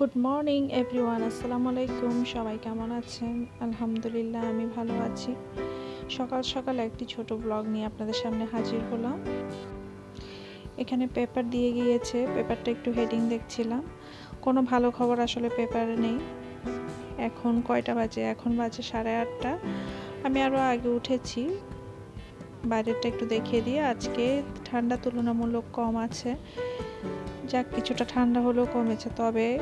Good morning everyone আসসালামু আলাইকুম সবাই কেমন আছেন? আলহামদুলিল্লাহ, আমি ভালো আছি। সকাল সকাল একটি ছোট ব্লগ নিয়ে আপনাদের সামনে হাজির হলাম। এখানে পেপার দিয়ে গিয়েছে। পেপারটা একটু হেডিং দেখছিলাম। কোনো ভালো খবর আসলে পেপারে নেই। এখন কয়টা বাজে? এখন বাজে সাড়ে আটটা। আমি আরও আগে উঠেছি। বাইরেরটা একটু দেখিয়ে দিয়ে আজকে ঠান্ডা তুলনামূলক কম আছে। যাক, কিছুটা ঠান্ডা হলেও কমেছে। তবে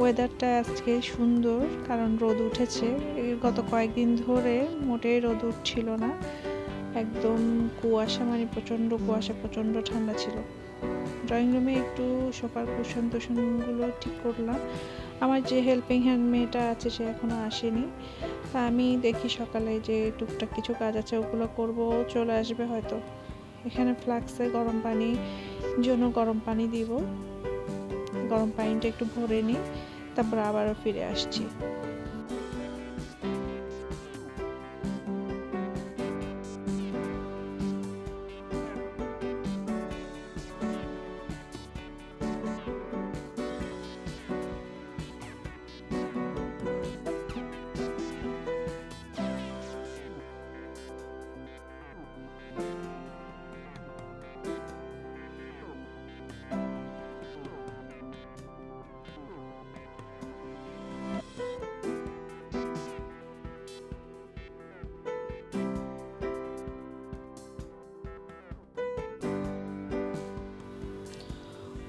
ওয়েদারটা আজকে সুন্দর, কারণ রোদ উঠেছে। গত কয়েকদিন ধরে মোটেই রোদ উঠছিল না। একদম কুয়াশা মানে প্রচণ্ড কুয়াশা, প্রচণ্ড ঠান্ডা ছিল। ড্রয়িং রুমে একটু সোফার কুশন টুশনগুলো ঠিক করলাম। আমার যে হেল্পিং হ্যান্ড মেয়েটা আছে, সে এখনও আসেনি। তা আমি দেখি সকালে যে টুকটাক কিছু কাজ আছে, ওগুলো করব, চলে আসবে হয়তো। এখানে ফ্লাক্সে গরম পানি, জন্য গরম পানি দিব। গরম পানিটা একটু ভরে নিই। তারপর আবারও ফিরে আসছি।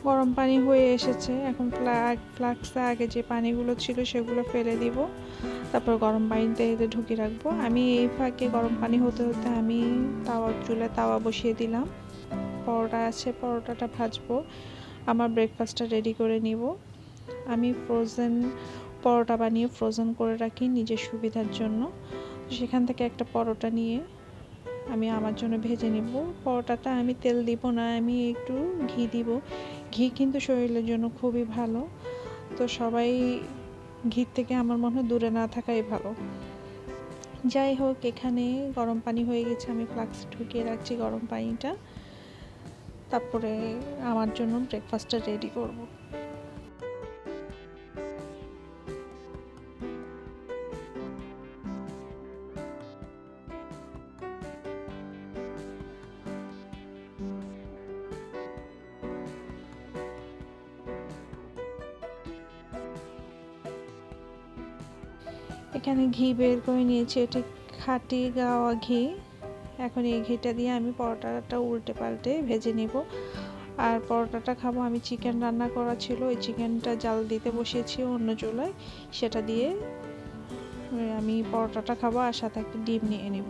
গরম পানি হয়ে এসেছে। এখন ফ্লাগ, ফ্লাক্সে আগে যে পানিগুলো ছিল সেগুলো ফেলে দিব। তারপর গরম পানিতে এতে ঢুকিয়ে রাখব। আমি এই ফাঁকে গরম পানি হতে হতে আমি তাওয়া চুলে তাওয়া বসিয়ে দিলাম। পরোটা আছে, পরোটাটা ভাজবো। আমার ব্রেকফাস্টটা রেডি করে নিব। আমি ফ্রোজেন পরোটা বানিয়ে ফ্রোজেন করে রাখি নিজের সুবিধার জন্য। সেখান থেকে একটা পরোটা নিয়ে আমি আমার জন্য ভেজে নেব। পরোটাটা আমি তেল দিব না, আমি একটু ঘি দিব। ঘি কিন্তু শরীরের জন্য খুবই ভালো। তো সবাই ঘির থেকে আমার মনে হয় দূরে না থাকাই ভালো। যাই হোক, এখানে গরম পানি হয়ে গেছে, আমি ফ্লাক্সে ঢুকিয়ে রাখছি গরম পানিটা। তারপরে আমার জন্য ব্রেকফাস্টটা রেডি করব। এখানে ঘি বের করে নিয়েছি, এটি খাটি গাওয়া ঘি। এখন এই ঘিটা দিয়ে আমি পরোটাটা উল্টে পাল্টে ভেজে নেব। আর পরোটাটা খাব, আমি চিকেন রান্না করা ছিল, ওই চিকেনটা জাল দিতে বসিয়েছি অন্য চুলায়। সেটা দিয়ে, আমি পরোটাটা খাব আর সাথে একটা ডিম নিয়ে নিব।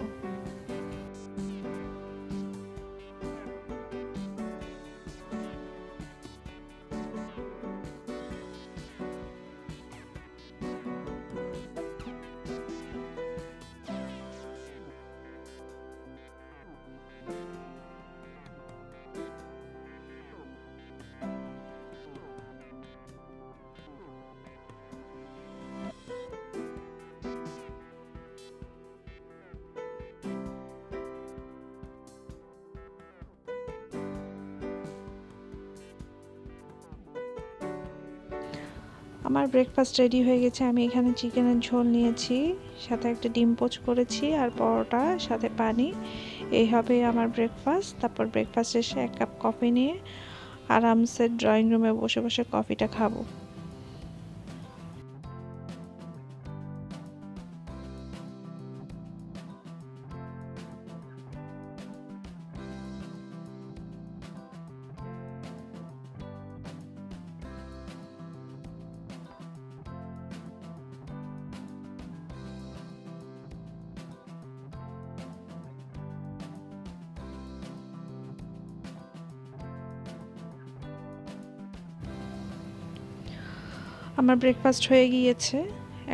আমার ব্রেকফাস্ট রেডি হয়ে গেছে, আমি এখানে চিকেনের ঝোল নিয়েছি, সাথে একটা ডিম পোচ করেছি আর পরোটা, সাথে পানি। এই হবে আমার ব্রেকফাস্ট তারপর ব্রেকফাস্ট এসে এক কাপ কফি নিয়ে আরামসে ড্রয়িং রুমে বসে বসে কফিটা খাব। আমার ব্রেকফাস্ট হয়ে গিয়েছে।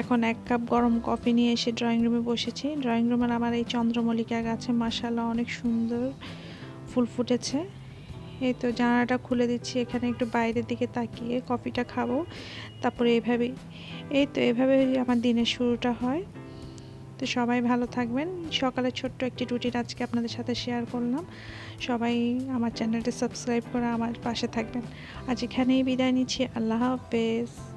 এখন এক কাপ গরম কফি নিয়ে এসে ড্রয়িং রুমে বসেছি। ড্রয়িং রুমের আমার এই চন্দ্রমল্লিকা গাছে মাসাল্লাহ অনেক সুন্দর ফুল ফুটেছে। এই তো জানালাটা খুলে দিচ্ছি, এখানে একটু বাইরের দিকে তাকিয়ে কফিটা খাব। তারপরে এভাবেই এই তো এভাবে আমার দিনের শুরুটা হয়। তো সবাই ভালো থাকবেন। সকালে ছোট্ট একটি রুটিন আজকে আপনাদের সাথে শেয়ার করলাম। সবাই আমার চ্যানেলটি সাবস্ক্রাইব করে আমার পাশে থাকবেন। আজ এখানেই বিদায় নিচ্ছি। আল্লাহ হাফেজ।